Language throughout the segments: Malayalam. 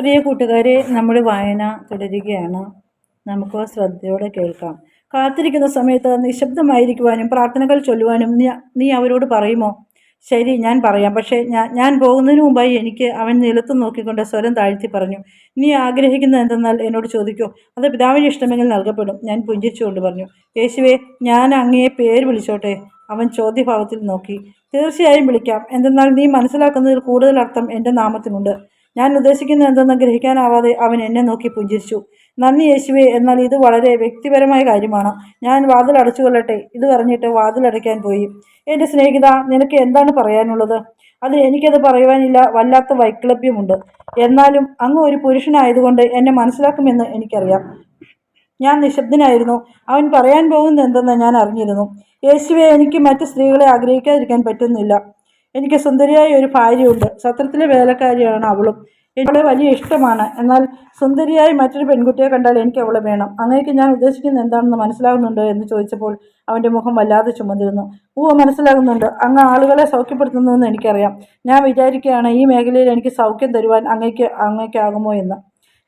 പ്രിയ കൂട്ടുകാരെ നമ്മുടെ വായന തുടരുകയാണ്. നമുക്ക് ശ്രദ്ധയോടെ കേൾക്കാം. കാത്തിരിക്കുന്ന സമയത്ത് നിശബ്ദമായിരിക്കുവാനും പ്രാർത്ഥനകൾ ചൊല്ലുവാനും നീ അവരോട് പറയുമോ? ശരി ഞാൻ പറയാം. പക്ഷേ ഞാൻ ഞാൻ പോകുന്നതിന് മുമ്പായി എനിക്ക് അവൻ നിലത്ത് നോക്കിക്കൊണ്ട് സ്വരം താഴ്ത്തി പറഞ്ഞു നീ ആഗ്രഹിക്കുന്നത് എന്തെന്നാൽ എന്നോട് ചോദിക്കൂ. അത് പിതാവിന് ഇഷ്ടമെങ്കിൽ നൽകപ്പെടും. ഞാൻ പുഞ്ചിരിച്ചുകൊണ്ട് പറഞ്ഞു യേശുവേ ഞാൻ അങ്ങയെ പേര് വിളിച്ചോട്ടെ. അവൻ ചോദ്യഭാവത്തിൽ നോക്കി തീർച്ചയായും വിളിക്കാം. എന്തെന്നാൽ നീ മനസ്സിലാക്കുന്നതിൽ കൂടുതൽ അർത്ഥം എന്റെ നാമത്തിനുണ്ട്. ഞാൻ ഉദ്ദേശിക്കുന്നത് എന്തെന്ന് ഗ്രഹിക്കാനാവാതെ അവൻ എന്നെ നോക്കി പുഞ്ചിരിച്ചു. നന്ദി യേശുവേ എന്നാൽ ഇത് വളരെ വ്യക്തിപരമായ കാര്യമാണ്. ഞാൻ വാതിൽ അടച്ചു കൊള്ളട്ടെ ഇത് പറഞ്ഞിട്ട് വാതിലടയ്ക്കാൻ പോയി. എന്റെ സ്നേഹിത നിനക്ക് എന്താണ് പറയാനുള്ളത്? അത് എനിക്കത് പറയുവാനില്ല. വല്ലാത്ത വൈക്ലഭ്യമുണ്ട് എന്നാലും അങ്ങ് ഒരു പുരുഷനായതുകൊണ്ട് എന്നെ മനസ്സിലാക്കുമെന്ന് എനിക്കറിയാം. ഞാൻ നിശബ്ദനായിരുന്നു. അവൻ പറയാൻ പോകുന്നത് എന്തെന്ന് ഞാൻ അറിഞ്ഞിരുന്നു. യേശുവെ എനിക്ക് മറ്റ് സ്ത്രീകളെ ആഗ്രഹിക്കാതിരിക്കാൻ പറ്റുന്നില്ല. എനിക്ക് സുന്ദരിയായ ഒരു ഭാര്യയുണ്ട്. സത്രത്തിലെ വേലക്കാരിയാണ് അവളും. അവളെ വലിയ ഇഷ്ടമാണ്. എന്നാൽ സുന്ദരിയായി മറ്റൊരു പെൺകുട്ടിയെ കണ്ടാൽ എനിക്ക് അവളെ വേണം. അങ്ങേക്ക് ഞാൻ ഉദ്ദേശിക്കുന്നത് എന്താണെന്ന് മനസ്സിലാകുന്നുണ്ടോ എന്ന് ചോദിച്ചപ്പോൾ അവന്റെ മുഖം വല്ലാതെ ചുമന്നിരുന്നു. ഓ മനസ്സിലാകുന്നുണ്ട്. അങ്ങ് ആളുകളെ സൗഖ്യപ്പെടുത്തുന്നുവെന്ന് എനിക്കറിയാം. ഞാൻ വിചാരിക്കുകയാണ് ഈ മേഖലയിൽ എനിക്ക് സൗഖ്യം തരുവാൻ അങ്ങേക്ക് അങ്ങേക്കാകുമോ എന്ന്.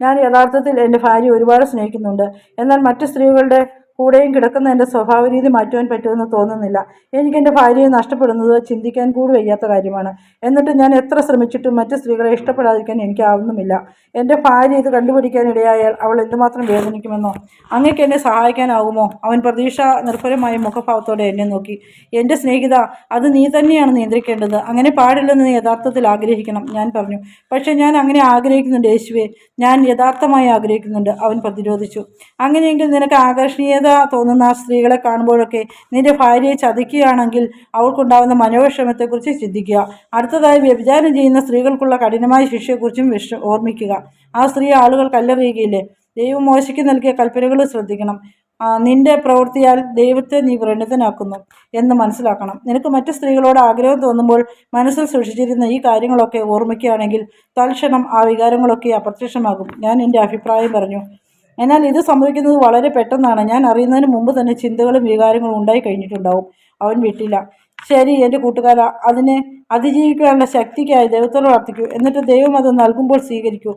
ഞാൻ യഥാർത്ഥത്തിൽ എന്റെ ഭാര്യ ഒരുപാട് സ്നേഹിക്കുന്നുണ്ട്. എന്നാൽ മറ്റു സ്ത്രീകളുടെ കൂടെയും കിടക്കുന്ന എന്റെ സ്വഭാവ രീതി മാറ്റുവാൻ പറ്റുമെന്ന് തോന്നുന്നില്ല. എനിക്ക് എന്റെ ഭാര്യയെ നഷ്ടപ്പെടുന്നത് ചിന്തിക്കാൻ കൂടി വയ്യാത്ത കാര്യമാണ്. എന്നിട്ട് ഞാൻ എത്ര ശ്രമിച്ചിട്ടും മറ്റ് സ്ത്രീകളെ ഇഷ്ടപ്പെടാതിരിക്കാൻ എനിക്കാവുന്നുമില്ല. എന്റെ ഭാര്യ ഇത് കണ്ടുപിടിക്കാനിടയായാൽ അവൾ എന്തുമാത്രം വേദനിക്കുമെന്നോ? അങ്ങേക്ക് എന്നെ സഹായിക്കാനാകുമോ അവൻ പ്രതീക്ഷ നിർഭരമായ മുഖഭാവത്തോടെ എന്നെ നോക്കി. എന്റെ സ്നേഹിത അത് നീ തന്നെയാണ് നിയന്ത്രിക്കേണ്ടത്. അങ്ങനെ പാടില്ലെന്ന് നീ യഥാർത്ഥത്തിൽ ആഗ്രഹിക്കണം ഞാൻ പറഞ്ഞു. പക്ഷേ ഞാൻ അങ്ങനെ ആഗ്രഹിക്കുന്നുണ്ട് യേശുവെ. ഞാൻ യഥാർത്ഥമായി ആഗ്രഹിക്കുന്നുണ്ട് അവൻ പ്രതിരോധിച്ചു. അങ്ങനെയെങ്കിൽ നിനക്ക് ആകർഷണീയത തോന്നുന്ന സ്ത്രീകളെ കാണുമ്പോഴൊക്കെ നിന്റെ ഭാര്യയെ ചതിക്കുകയാണെങ്കിൽ അവൾക്കുണ്ടാകുന്ന മനോവിഷമത്തെക്കുറിച്ച് ചിന്തിക്കുക. അടുത്തതായി വ്യഭിചാരം ചെയ്യുന്ന സ്ത്രീകൾക്കുള്ള കഠിനമായ ശിക്ഷയെക്കുറിച്ചും വിഷ ഓർമ്മിക്കുക. ആ സ്ത്രീ ആളുകൾ കല്ലെറിയുകയില്ലേ? ദൈവം മോശയ്ക്ക് നൽകിയ കൽപ്പനകൾ ശ്രദ്ധിക്കണം. നിന്റെ പ്രവൃത്തിയാൽ ദൈവത്തെ നീ പ്രണിതനാക്കുന്നു എന്ന് മനസ്സിലാക്കണം. നിനക്ക് മറ്റു സ്ത്രീകളോട് ആഗ്രഹം തോന്നുമ്പോൾ മനസ്സിൽ സൂക്ഷിച്ചിരുന്ന ഈ കാര്യങ്ങളൊക്കെ ഓർമ്മിക്കുകയാണെങ്കിൽ തൽക്ഷണം ആ വികാരങ്ങളൊക്കെ അപ്രത്യക്ഷമാകും. ഞാൻ എന്റെ അഭിപ്രായം പറഞ്ഞു. എന്നാൽ ഇത് സംഭവിക്കുന്നത് വളരെ പെട്ടെന്നാണ്. ഞാൻ അറിയുന്നതിന് മുമ്പ് തന്നെ ചിന്തകളും വികാരങ്ങളും ഉണ്ടായി കഴിഞ്ഞിട്ടുണ്ടാവും. അവൻ വിട്ടില്ല. ശരി എന്റെ കൂട്ടുകാര അതിനെ അതിജീവിക്കാനുള്ള ശക്തിക്കായി ദൈവത്തോട് പ്രാർത്ഥിക്കൂ. എന്നിട്ട് ദൈവം അത് നൽകുമ്പോൾ സ്വീകരിക്കൂ.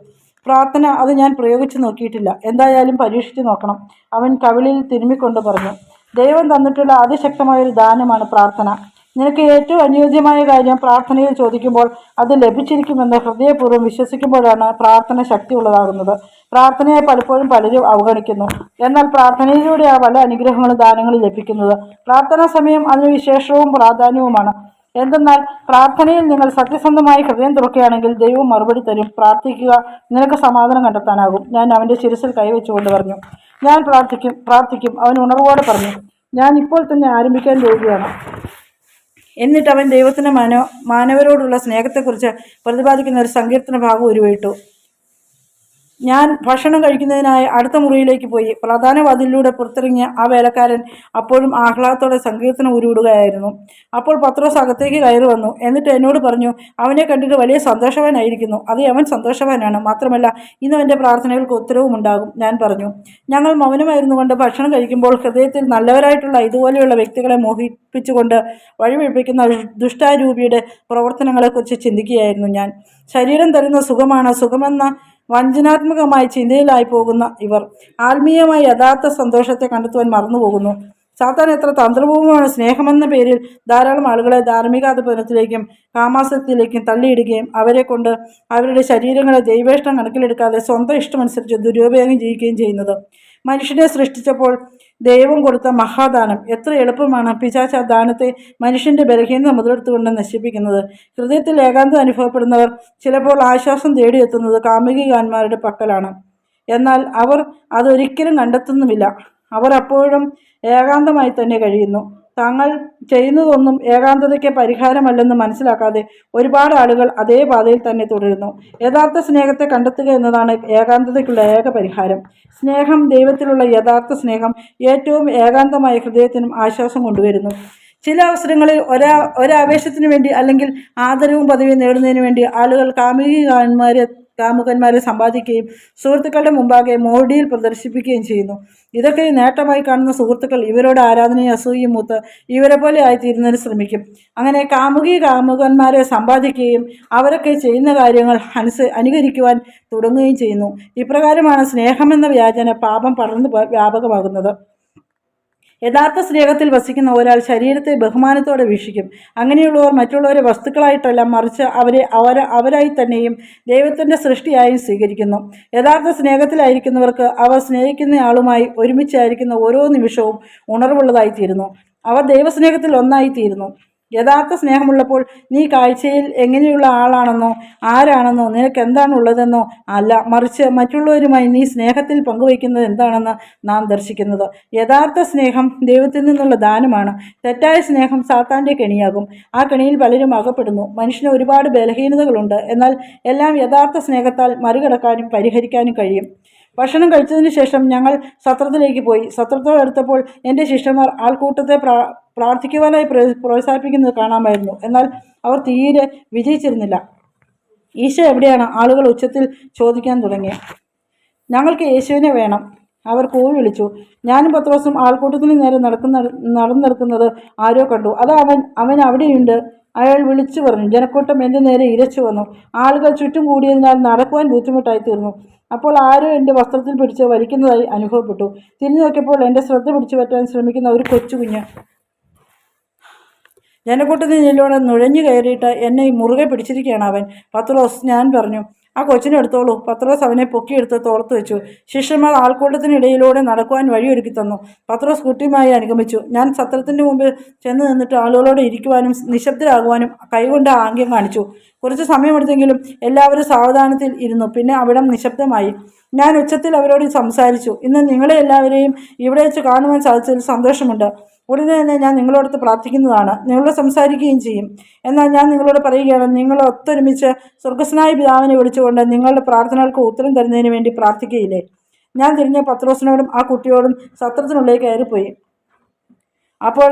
പ്രാർത്ഥന അത് ഞാൻ പ്രയോഗിച്ചു നോക്കിയിട്ടില്ല. എന്തായാലും പരീക്ഷിച്ച് നോക്കണം. അവൻ കവിളിൽ തിരുമ്മിക്കൊണ്ട് പറഞ്ഞു ദൈവം തന്നിട്ടുള്ള അതിശക്തമായൊരു ദാനമാണ് പ്രാർത്ഥന. നിനക്ക് ഏറ്റവും അനുയോജ്യമായ കാര്യം പ്രാർത്ഥനയിൽ ചോദിക്കുമ്പോൾ അത് ലഭിച്ചിരിക്കുമെന്ന് ഹൃദയപൂർവം വിശ്വസിക്കുമ്പോഴാണ് പ്രാർത്ഥന ശക്തിയുള്ളതാകുന്നത്. പ്രാർത്ഥനയെ പലപ്പോഴും പലരും അവഗണിക്കുന്നു. എന്നാൽ പ്രാർത്ഥനയിലൂടെ ആ പല അനുഗ്രഹങ്ങളും ദാനങ്ങളും ലഭിക്കുന്നത് പ്രാർത്ഥനാ സമയം അതിന് വിശേഷവും പ്രാധാന്യവുമാണ്. എന്തെന്നാൽ പ്രാർത്ഥനയിൽ നിങ്ങൾ സത്യസന്ധമായി ഹൃദയം തുറക്കുകയാണെങ്കിൽ ദൈവം മറുപടി തരും. പ്രാർത്ഥിക്കുക നിനക്ക് സമാധാനം കണ്ടെത്താനാകും. ഞാൻ അവന്റെ ശിരസിൽ കൈവച്ചുകൊണ്ട് പറഞ്ഞു. ഞാൻ പ്രാർത്ഥിക്കും പ്രാർത്ഥിക്കും. അവൻ ഉണർവോടെ പറഞ്ഞു ഞാൻ ഇപ്പോൾ തന്നെ ആരംഭിക്കാൻ പോവുകയാണ് എന്നിട്ട് അവൻ ദൈവത്തിന്റെ മനോ മാനവരോടുള്ള സ്നേഹത്തെക്കുറിച്ച് പ്രതിപാദിക്കുന്ന ഒരു സങ്കീർത്തന ഭാഗം ഉരുവിട്ടു ഞാൻ ഭക്ഷണം കഴിക്കുന്നതിനായി അടുത്ത മുറിയിലേക്ക് പോയി. പ്രധാന വാതിലിലൂടെ പുറത്തിറങ്ങിയ ആ വേലക്കാരൻ അപ്പോഴും ആഹ്ലാദത്തോടെ സങ്കീർത്തനം ഉരുവിടുകയായിരുന്നു അപ്പോൾ പത്രോസ് അകത്തേക്ക് കയറി വന്നു. എന്നിട്ട് എന്നോട് പറഞ്ഞു അവനെ കണ്ടിട്ട് വലിയ സന്തോഷവാനായിരിക്കുന്നു. അത് അവൻ സന്തോഷവാനാണ്. മാത്രമല്ല ഇന്ന് അവന്റെ പ്രാർത്ഥനകൾക്ക് ഉത്തരവും ഉണ്ടാകും ഞാൻ പറഞ്ഞു. ഞങ്ങൾ മൗനമായിരുന്നു കൊണ്ട് ഭക്ഷണം കഴിക്കുമ്പോൾ ഹൃദയത്തിൽ നല്ലവരായിട്ടുള്ള ഇതുപോലെയുള്ള വ്യക്തികളെ മോഹിപ്പിച്ചുകൊണ്ട് വഴിവെപ്പിക്കുന്ന ദുഷ്ടാരൂപിയുടെ പ്രവർത്തനങ്ങളെക്കുറിച്ച് ചിന്തിക്കുകയായിരുന്നു ഞാൻ. ശരീരം തരുന്ന സുഖമാണ്. സുഖമെന്ന വഞ്ചനാത്മകമായി ചിന്തയിലായി പോകുന്ന ഇവർ ആത്മീയമായ യഥാർത്ഥ സന്തോഷത്തെ കണ്ടെത്തുവാൻ മറന്നുപോകുന്നു. സാത്താൻ എത്ര തന്ത്രപൂർവമാണ് സ്നേഹമെന്ന പേരിൽ ധാരാളം ആളുകളെ ധാർമ്മികാധിപനത്തിലേക്കും കാമാസത്തിലേക്കും തള്ളിയിടുകയും അവരെ കൊണ്ട് അവരുടെ ശരീരങ്ങളെ ദൈവേഷ്ടം കണക്കിലെടുക്കാതെ സ്വന്തം ഇഷ്ടമനുസരിച്ച് ദുരുപയോഗം ചെയ്യുകയും ചെയ്യുന്നത്. മനുഷ്യനെ സൃഷ്ടിച്ചപ്പോൾ ദൈവം കൊടുത്ത മഹാദാനം. എത്ര എളുപ്പമാണ് പിശാച ദാനത്തെ മനുഷ്യന്റെ ബലഹീനത മുതലെടുത്തുകൊണ്ട് നശിപ്പിക്കുന്നത്. ഹൃദയത്തിൽ ഏകാന്തം അനുഭവപ്പെടുന്നവർ ചിലപ്പോൾ ആശ്വാസം തേടിയെത്തുന്നത് കാമുകികാന്മാരുടെ പക്കലാണ്. എന്നാൽ അവർ അതൊരിക്കലും കണ്ടെത്തുന്നുമില്ല. അവർ അപ്പോഴും ഏകാന്തമായി തന്നെ കഴിയുന്നു. താങ്കൾ ചെയ്യുന്നതൊന്നും ഏകാന്തതയ്ക്ക് പരിഹാരമല്ലെന്ന് മനസ്സിലാക്കാതെ ഒരുപാട് ആളുകൾ അതേ പാതയിൽ തന്നെ തുടരുന്നു. യഥാർത്ഥ സ്നേഹത്തെ കണ്ടെത്തുക എന്നതാണ് ഏകാന്തതയ്ക്കുള്ള ഏക പരിഹാരം. സ്നേഹം ദൈവത്തിലുള്ള യഥാർത്ഥ സ്നേഹം ഏറ്റവും ഏകാന്തമായ ഹൃദയത്തിനും ആശ്വാസം കൊണ്ടുവരുന്നു. ചില അവസരങ്ങളിൽ ഒരാ ഒരാവേശത്തിന് വേണ്ടി അല്ലെങ്കിൽ ആദരവും പദവിയും നേടുന്നതിന് വേണ്ടി ആളുകൾ കാമുകികാന്മാരെ കാമുകന്മാരെ സമ്പാദിക്കുകയും സുഹൃത്തുക്കളുടെ മുമ്പാകെ മോഡിയിൽ പ്രദർശിപ്പിക്കുകയും ചെയ്യുന്നു. ഇതൊക്കെ നേട്ടമായി കാണുന്ന സുഹൃത്തുക്കൾ ഇവരോട് ആരാധനയും അസൂയും മൂത്ത് ഇവരെ പോലെ ആയിത്തീരുന്നതിന് ശ്രമിക്കും. അങ്ങനെ കാമുകി കാമുകന്മാരെ സമ്പാദിക്കുകയും അവരൊക്കെ ചെയ്യുന്ന കാര്യങ്ങൾ അനുസ അനുകരിക്കുവാൻ തുടങ്ങുകയും ചെയ്യുന്നു. ഇപ്രകാരമാണ് സ്നേഹമെന്ന വ്യാജന പാപം പടർന്ന് വ്യാപകമാകുന്നത്. യഥാർത്ഥ സ്നേഹത്തിൽ വസിക്കുന്ന ഒരാൾ ശരീരത്തെ ബഹുമാനത്തോടെ വീക്ഷിക്കും. അങ്ങനെയുള്ളവർ മറ്റുള്ളവരെ വസ്തുക്കളായിട്ടല്ല മറിച്ച് അവരെ അവര അവരായി തന്നെയും ദൈവത്തിന്റെ സൃഷ്ടിയായും സ്വീകരിക്കുന്നു. യഥാർത്ഥ സ്നേഹത്തിലായിരിക്കുന്നവർക്ക് അവർ സ്നേഹിക്കുന്നയാളുമായി ഒരുമിച്ചായിരിക്കുന്ന ഓരോ നിമിഷവും ഉണർവുള്ളതായിത്തീരുന്നു. അവർ ദൈവസ്നേഹത്തിൽ ഒന്നായിത്തീരുന്നു. യഥാർത്ഥ സ്നേഹമുള്ളപ്പോൾ നീ കാഴ്ചയിൽ എങ്ങനെയുള്ള ആളാണെന്നോ ആരാണെന്നോ നിനക്ക് എന്താണുള്ളതെന്നോ അല്ല മറിച്ച് മറ്റുള്ളവരുമായി നീ സ്നേഹത്തിൽ പങ്കുവയ്ക്കുന്നത് എന്താണെന്ന് നാം ദർശിക്കുന്നത്. യഥാർത്ഥ സ്നേഹം ദൈവത്തിൽ നിന്നുള്ള ദാനമാണ്. തെറ്റായ സ്നേഹം സാത്താന്റെ കെണിയാകും. ആ കെണിയിൽ പലരും അകപ്പെടുന്നു. മനുഷ്യന് ഒരുപാട് ബലഹീനതകളുണ്ട്. എന്നാൽ എല്ലാം യഥാർത്ഥ സ്നേഹത്താൽ മറികടക്കാനും പരിഹരിക്കാനും കഴിയും. ഭക്ഷണം കഴിച്ചതിന് ശേഷം ഞങ്ങൾ സത്രത്തിലേക്ക് പോയി. സത്രത്തോട് അടുത്തപ്പോൾ എന്റെ ശിഷ്യന്മാർ ആൾക്കൂട്ടത്തെ പ്രാ പ്രാർത്ഥിക്കുവാനായി പ്രോത്സാഹിപ്പിക്കുന്നത് കാണാമായിരുന്നു. എന്നാൽ അവർ തീരെ വിജയിച്ചിരുന്നില്ല. ഈശോ എവിടെയാണ്? ആളുകൾ ഉച്ചത്തിൽ ചോദിക്കാൻ തുടങ്ങി. ഞങ്ങൾക്ക് യേശുവിനെ വേണം. അവർ കൂവി വിളിച്ചു. ഞാനും പത്രോസും ആൾക്കൂട്ടത്തിന് നേരെ നടക്കുന്ന നടന്നെടുക്കുന്നത് ആരോ കണ്ടു. അത് അവൻ അവൻ അവിടെയുണ്ട്. അയാൾ വിളിച്ചു പറഞ്ഞു. ജനക്കൂട്ടം എന്റെ നേരെ ഇരച്ചു വന്നു. ആളുകൾ ചുറ്റും കൂടിയതിനാൽ നടക്കുവാൻ ബുദ്ധിമുട്ടായി തീർന്നു അപ്പോൾ ആരോ എന്റെ വസ്ത്രത്തിൽ പിടിച്ച് വലിക്കുന്നതായി അനുഭവപ്പെട്ടു. തിരിഞ്ഞു നോക്കിയപ്പോൾ എന്റെ ശ്രദ്ധ പിടിച്ചു പറ്റാൻ ശ്രമിക്കുന്ന ഒരു കൊച്ചു കുഞ്ഞ് ജനക്കൂട്ടത്തിനിലൂടെ നുഴഞ്ഞു കയറിയിട്ട് എന്നെ മുറുകെ പിടിച്ചിരിക്കുകയാണ് അവൻ. പത്രോസ് ഞാൻ പറഞ്ഞു ആ കൊച്ചിനെ എടുത്തോളൂ. പത്രോസ് അവനെ പൊക്കിയെടുത്ത് തോർത്ത് വെച്ചു. ശിഷ്യന്മാർ ആൾക്കൂട്ടത്തിനിടയിലൂടെ നടക്കുവാൻ വഴിയൊരുക്കി തന്നു. പത്രോസ് കുട്ടിയുമായി അനുഗമിച്ചു. ഞാൻ സത്രത്തിന്റെ മുമ്പിൽ ചെന്ന് നിന്നിട്ട് ആളുകളോട് ഇരിക്കുവാനും നിശബ്ദരാകുവാനും കൈകൊണ്ട് ആംഗ്യം കാണിച്ചു. കുറച്ച് സമയമെടുത്തെങ്കിലും എല്ലാവരും സാവധാനത്തിൽ ഇരുന്നു. പിന്നെ അവിടം നിശബ്ദമായി. ഞാൻ ഉച്ചത്തിൽ അവരോട് സംസാരിച്ചു. ഇന്ന് നിങ്ങളെ എല്ലാവരെയും ഇവിടെ വെച്ച് കാണുവാൻ സാധിച്ചതിൽ സന്തോഷമുണ്ട്. ഉടനെ തന്നെ ഞാൻ നിങ്ങളോടത്ത് പ്രാർത്ഥിക്കുന്നതാണ്. നിങ്ങളോട് സംസാരിക്കുകയും ചെയ്യും. എന്നാൽ ഞാൻ നിങ്ങളോട് പറയുകയാണ് നിങ്ങൾ ഒത്തൊരുമിച്ച് സ്വർഗസ്നായ പിതാവിനെ വിളിച്ചുകൊണ്ട് നിങ്ങളുടെ പ്രാർത്ഥനകൾക്ക് ഉത്തരം തരുന്നതിന് വേണ്ടി പ്രാർത്ഥിക്കുകയില്ലേ ഞാൻ തിരിഞ്ഞ പത്രോസിനോടും ആ കുട്ടിയോടും സത്രത്തിനുള്ളിലേക്ക് കയറിപ്പോയി. അപ്പോൾ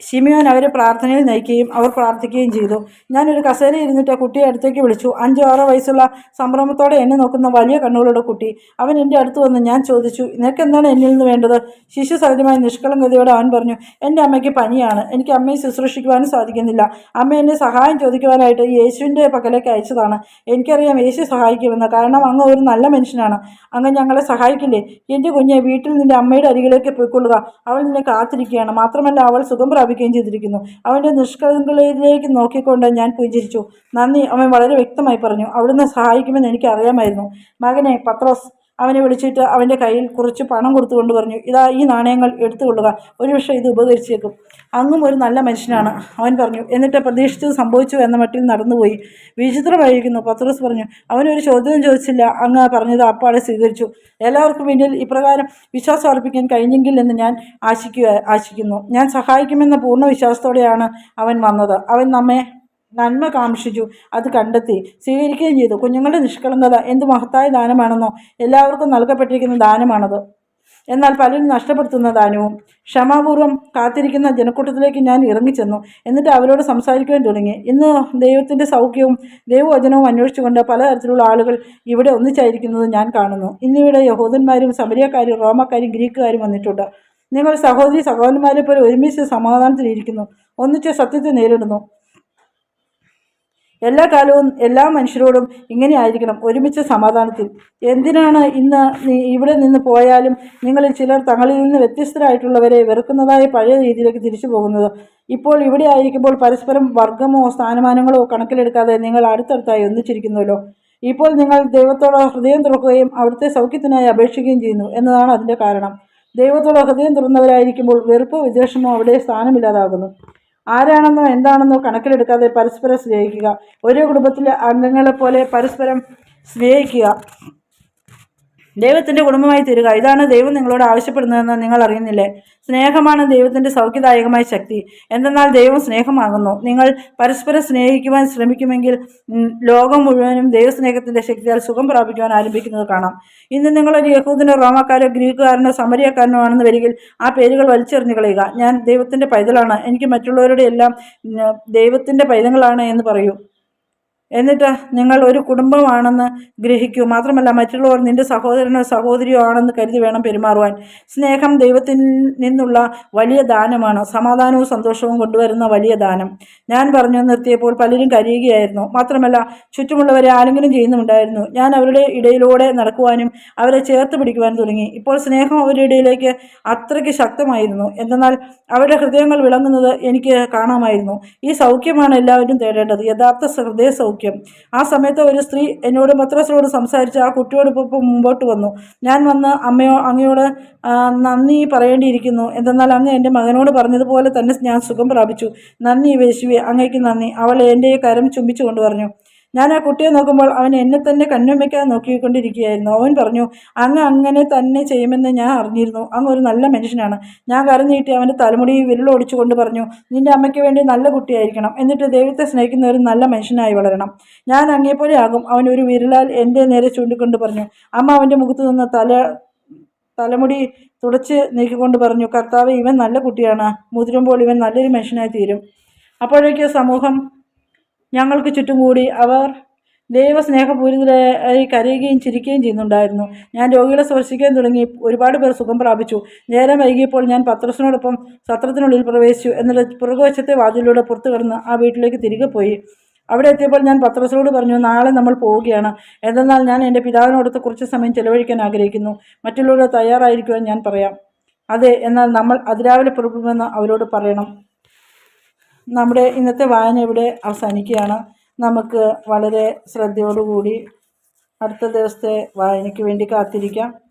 ഷിമിയോൻ അവരെ പ്രാർത്ഥനയിൽ നയിക്കുകയും അവർ പ്രാർത്ഥിക്കുകയും ചെയ്തു. ഞാനൊരു കസേര ഇരുന്നിട്ട് കുട്ടിയെ അടുത്തേക്ക് വിളിച്ചു. അഞ്ചോ ആറോ വയസ്സുള്ള സംഭ്രമത്തോടെ എന്നെ നോക്കുന്ന വലിയ കണ്ണുകളുടെ കുട്ടി അവൻ എന്റെ അടുത്ത് വന്ന്. ഞാൻ ചോദിച്ചു നിനക്ക് എന്താണ് എന്നിൽ നിന്ന് വേണ്ടത്? ശിശു സഹജമായ നിഷ്കളങ്കതയോടെ അവൻ പറഞ്ഞു എന്റെ അമ്മയ്ക്ക് പനിയാണ്. എനിക്ക് അമ്മയെ ശുശ്രൂഷിക്കുവാനും സാധിക്കുന്നില്ല. അമ്മ എന്നെ സഹായം ചോദിക്കുവാനായിട്ട് യേശുവിന്റെ പക്കലേക്ക് അയച്ചതാണ്. എനിക്കറിയാം യേശു സഹായിക്കുമെന്ന്. കാരണം അങ്ങ് ഒരു നല്ല മനുഷ്യനാണ്. അങ്ങ് ഞങ്ങളെ സഹായിക്കില്ലേ? എന്റെ കുഞ്ഞെ വീട്ടിൽ നിന്റെ അമ്മയുടെ അരികിലേക്ക് പോയിക്കൊള്ളുക. അവൾ നിന്നെ കാത്തിരിക്കുകയാണ്. മാത്രമല്ല അവൾ സുഖം പ്രാപിക്കുകയും ചെയ്തിരിക്കുന്നു. അവന്റെ നിഷ്കളങ്കയിലേക്ക് നോക്കിക്കൊണ്ട് ഞാൻ പുഞ്ചിരിച്ചു നന്ദി. അവൻ വളരെ വ്യക്തമായി പറഞ്ഞു. അവിടുന്ന് സഹായിക്കുമെന്ന് എനിക്ക് അറിയാമായിരുന്നു മകനെ പത്രോസ് അവനെ വിളിച്ചിട്ട് അവന്റെ കയ്യിൽ കുറച്ച് പണം കൊടുത്തുകൊണ്ട് പറഞ്ഞു ഇതാ ഈ നാണയങ്ങൾ എടുത്തുകൊള്ളുക. ഒരുപക്ഷെ ഇത് ഉപകരിച്ചേക്കും. അങ്ങും ഒരു നല്ല മനുഷ്യനാണ്. അവൻ പറഞ്ഞു എന്നിട്ട് പ്രതീക്ഷിച്ചത് സംഭവിച്ചു എന്ന മട്ടിൽ നടന്നുപോയി. വിചിത്രമായിരിക്കുന്നു. പത്രോസ് പറഞ്ഞു അവനൊരു ചോദ്യം ചോദിച്ചില്ല. അങ്ങ് പറഞ്ഞത് അപ്പാടെ സ്വീകരിച്ചു. എല്ലാവർക്കും പിന്നിൽ ഇപ്രകാരം വിശ്വാസം അർപ്പിക്കാൻ കഴിഞ്ഞെങ്കിൽ എന്ന് ഞാൻ ആശിക്കുക ആശിക്കുന്നു. ഞാൻ സഹായിക്കുമെന്ന പൂർണ വിശ്വാസത്തോടെയാണ് അവൻ വന്നത്. അവൻ നമ്മെ നന്മ കാക്ഷിച്ചു. അത് കണ്ടെത്തി. സ്വീകരിക്കുകയും ചെയ്തു. കുഞ്ഞുങ്ങളുടെ നിഷ്കളങ്കത എന്ത് മഹത്തായ ദാനമാണെന്നോ എല്ലാവർക്കും നൽകപ്പെട്ടിരിക്കുന്ന ദാനമാണത്. എന്നാൽ പലരും നഷ്ടപ്പെടുത്തുന്ന ദാനവും ക്ഷമാപൂർവം കാത്തിരിക്കുന്ന ജനക്കൂട്ടത്തിലേക്ക് ഞാൻ ഇറങ്ങിച്ചെന്നു. എന്നിട്ട് അവരോട് സംസാരിക്കുവാൻ തുടങ്ങി. ഇന്ന് ദൈവത്തിന്റെ സൗഖ്യവും ദൈവവചനവും അന്വേഷിച്ചുകൊണ്ട് പലതരത്തിലുള്ള ആളുകൾ ഇവിടെ ഒന്നിച്ചായിരിക്കുന്നത് ഞാൻ കാണുന്നു. ഇന്നിവിടെ യഹൂദന്മാരും സമരിയക്കാരും റോമക്കാരും ഗ്രീക്കുകാരും വന്നിട്ടുണ്ട്. നിങ്ങൾ സഹോദരി സഹോദരന്മാരെ പോലെ ഒരുമിച്ച് സമാധാനത്തിലിരിക്കുന്നു. ഒന്നിച്ച് സത്യത്തെ നേരിടുന്നു. എല്ലാ കാലവും എല്ലാ മനുഷ്യരോടും ഇങ്ങനെ ആയിരിക്കണം ഒരുമിച്ച് സമാധാനത്തിൽ. എന്തിനാണ് ഇന്ന് ഇവിടെ നിന്ന് പോയാലും നിങ്ങളിൽ ചിലർ തങ്ങളിൽ നിന്ന് വ്യത്യസ്തരായിട്ടുള്ളവരെ വെറുക്കുന്നതായ പഴയ രീതിയിലേക്ക് തിരിച്ചു പോകുന്നത്? ഇപ്പോൾ ഇവിടെ ആയിരിക്കുമ്പോൾ പരസ്പരം വർഗമോ സ്ഥാനമാനങ്ങളോ കണക്കിലെടുക്കാതെ നിങ്ങൾ അടുത്തടുത്തായി ഒന്നിച്ചിരിക്കുന്നുവല്ലോ. ഇപ്പോൾ നിങ്ങൾ ദൈവത്തോട് ഹൃദയം തുറക്കുകയും അവിടുത്തെ സൗഖ്യത്തിനായി അപേക്ഷിക്കുകയും ചെയ്യുന്നു എന്നതാണ് അതിന്റെ കാരണം. ദൈവത്തോട് ഹൃദയം തുറന്നവരായിരിക്കുമ്പോൾ വെറുപ്പോ വിദ്വേഷമോ അവിടെ സ്ഥാനമില്ലാതാകുന്നു. ആരാണെന്നോ എന്താണെന്നോ കണക്കിലെടുക്കാതെ പരസ്പരം സ്നേഹിക്കുക. ഒരേ കുടുംബത്തിലെ അംഗങ്ങളെപ്പോലെ പരസ്പരം സ്നേഹിക്കുക. ദൈവത്തിന്റെ കുടുംബമായി തീരുക. ഇതാണ് ദൈവം നിങ്ങളോട് ആവശ്യപ്പെടുന്നതെന്ന് നിങ്ങൾ അറിയുന്നില്ലേ? സ്നേഹമാണ് ദൈവത്തിന്റെ സൗഖ്യദായകമായ ശക്തി. എന്തെന്നാൽ ദൈവം സ്നേഹമാകുന്നു. നിങ്ങൾ പരസ്പരം സ്നേഹിക്കുവാൻ ശ്രമിക്കുമെങ്കിൽ ലോകം മുഴുവനും ദൈവസ്നേഹത്തിന്റെ ശക്തിയാൽ സുഖം പ്രാപിക്കുവാൻ ആരംഭിക്കുന്നത് കാണാം. ഇന്ന് നിങ്ങളൊരു യഹൂദിനോ റോമക്കാരോ ഗ്രീക്കുകാരനോ സമരിയക്കാരനോ ആണെന്ന് വരികിൽ ആ പേരുകൾ വലിച്ചെറിഞ്ഞു കളയുക. ഞാൻ ദൈവത്തിന്റെ പൈതലാണ് എനിക്ക് മറ്റുള്ളവരുടെ എല്ലാം ദൈവത്തിന്റെ പൈതങ്ങളാണ് എന്ന് പറയൂ. എന്നിട്ട് നിങ്ങൾ ഒരു കുടുംബമാണെന്ന് ഗ്രഹിക്കൂ. മാത്രമല്ല മറ്റുള്ളവർ നിന്റെ സഹോദരനോ സഹോദരിയോ ആണെന്ന് കരുതി വേണം പെരുമാറുവാൻ. സ്നേഹം ദൈവത്തിൽ നിന്നുള്ള വലിയ ദാനമാണ്. സമാധാനവും സന്തോഷവും കൊണ്ടുവരുന്ന വലിയ ദാനം. ഞാൻ പറഞ്ഞു നിർത്തിയപ്പോൾ പലരും കരയുകയായിരുന്നു. മാത്രമല്ല ചുറ്റുമുള്ളവരെ ആലിംഗനം ചെയ്യുന്നുണ്ടായിരുന്നു ഞാൻ അവരുടെ ഇടയിലൂടെ നടക്കുവാനും അവരെ ചേർത്ത് പിടിക്കുവാനും തുടങ്ങി. ഇപ്പോൾ സ്നേഹം അവരുടെ ഇടയിലേക്ക് അത്രയ്ക്ക് ശക്തമായിരുന്നു. എന്നാൽ അവരുടെ ഹൃദയങ്ങൾ വിളങ്ങുന്നത് എനിക്ക് കാണാമായിരുന്നു. ഈ സൗഖ്യമാണ് എല്ലാവരും തേടേണ്ടത്. യഥാർത്ഥ ഹൃദയ സൗഖ്യം ആ സമയത്ത് ഒരു സ്ത്രീ എന്നോട് പത്രസിനോട് സംസാരിച്ച് ആ കുട്ടിയോടൊപ്പം മുമ്പോട്ട് വന്നു. ഞാൻ വന്ന് അമ്മയോ അങ്ങയോട് നന്ദി പറയേണ്ടിയിരിക്കുന്നു. എന്തെന്നാൽ അങ്ങ് എന്റെ മകനോട് പറഞ്ഞതുപോലെ തന്നെ ഞാൻ സുഖം പ്രാപിച്ചു. നന്ദി വേശുവേ അങ്ങയ്ക്ക് നന്ദി. അവൾ എന്റെ കരം ചുംബിച്ചുകൊണ്ട് പറഞ്ഞു. ഞാൻ ആ കുട്ടിയെ നോക്കുമ്പോൾ അവൻ എന്നെ തന്നെ കണ്ണുമ്മയ്ക്കാൻ നോക്കിക്കൊണ്ടിരിക്കുകയായിരുന്നു. അവൻ പറഞ്ഞു അങ്ങ് അങ്ങനെ തന്നെ ചെയ്യുമെന്ന് ഞാൻ അറിഞ്ഞിരുന്നു. അങ്ങ് ഒരു നല്ല മനുഷ്യനാണ്. ഞാൻ കരഞ്ഞീട്ടി അവന്റെ തലമുടി വിരലൊടിച്ചുകൊണ്ട് പറഞ്ഞു നിന്റെ അമ്മയ്ക്ക് വേണ്ടി നല്ല കുട്ടിയായിരിക്കണം. എന്നിട്ട് ദൈവത്തെ സ്നേഹിക്കുന്ന ഒരു നല്ല മനുഷ്യനായി വളരണം. ഞാൻ അങ്ങേപ്പോലെ ആകും. അവൻ ഒരു വിരലാൽ എന്റെ നേരെ ചൂണ്ടിക്കൊണ്ട് പറഞ്ഞു. അമ്മ അവന്റെ മുഖത്ത് നിന്ന് തല തലമുടി തുടച്ച് നീക്കിക്കൊണ്ട് പറഞ്ഞു കർത്താവ് ഇവൻ നല്ല കുട്ടിയാണ്. മുതിരുമ്പോൾ ഇവൻ നല്ലൊരു മനുഷ്യനായി തീരും. അപ്പോഴേക്ക് സമൂഹം ഞങ്ങൾക്ക് ചുറ്റും കൂടി അവർ ദൈവസ്നേഹപൂരിതരായി കരയുകയും ചിരിക്കുകയും ചെയ്യുന്നുണ്ടായിരുന്നു. ഞാൻ രോഗികളെ സ്പർശിക്കാൻ തുടങ്ങി ഒരുപാട് പേർ സുഖം പ്രാപിച്ചു. നേരം വൈകിയപ്പോൾ ഞാൻ പത്രസിനോടൊപ്പം സത്രത്തിനുള്ളിൽ പ്രവേശിച്ചു എന്നിട്ട് പുറകുവശത്തെ വാതിലൂടെ പുറത്തു കടന്ന് ആ വീട്ടിലേക്ക് തിരികെ പോയി. അവിടെ എത്തിയപ്പോൾ ഞാൻ പത്രസിനോട് പറഞ്ഞു നാളെ നമ്മൾ പോവുകയാണ്. എന്തെന്നാൽ ഞാൻ എന്റെ പിതാവിനോടൊത്ത് കുറച്ച് സമയം ചെലവഴിക്കാൻ ആഗ്രഹിക്കുന്നു. മറ്റുള്ളവർ തയ്യാറായിരിക്കുവാൻ ഞാൻ പറയാം. അതെ എന്നാൽ നമ്മൾ അതിരാവിലെ പുറപ്പെടുമെന്ന് അവരോട് പറയണം. നമ്മുടെ ഇന്നത്തെ വായന ഇവിടെ അവസാനിക്കുകയാണ്. നമുക്ക് വളരെ ശ്രദ്ധയോടുകൂടി അടുത്ത ദിവസത്തെ വായനയ്ക്ക് വേണ്ടി കാത്തിരിക്കാം.